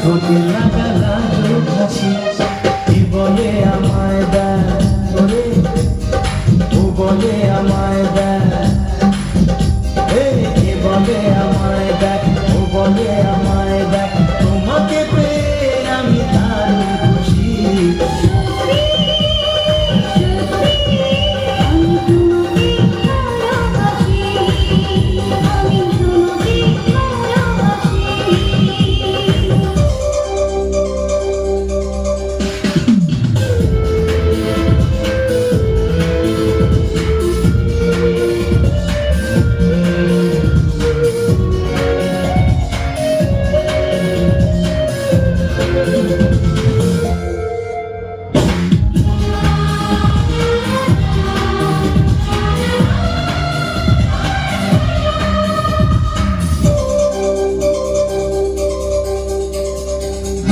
ঠোঁটে লাগু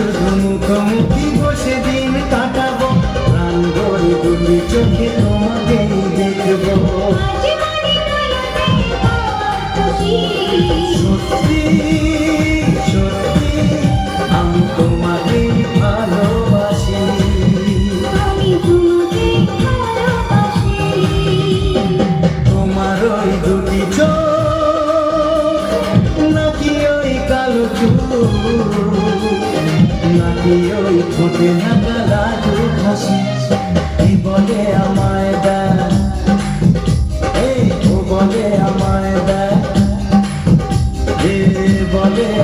শুধু মুখোমুখি বসে দিন কাটাবো। প্রাণ ভরে দুটি চোখে তোমাকেই দেখব। সত্যি সত্যি আমি তোমাকে ভালোবাসি। তোমার ওই দুটি চোখ নাকি ওই কালো নাকি ওই ঠোঁটে লাগা লাগু হাসি ও বলে আমায় দেয় বলে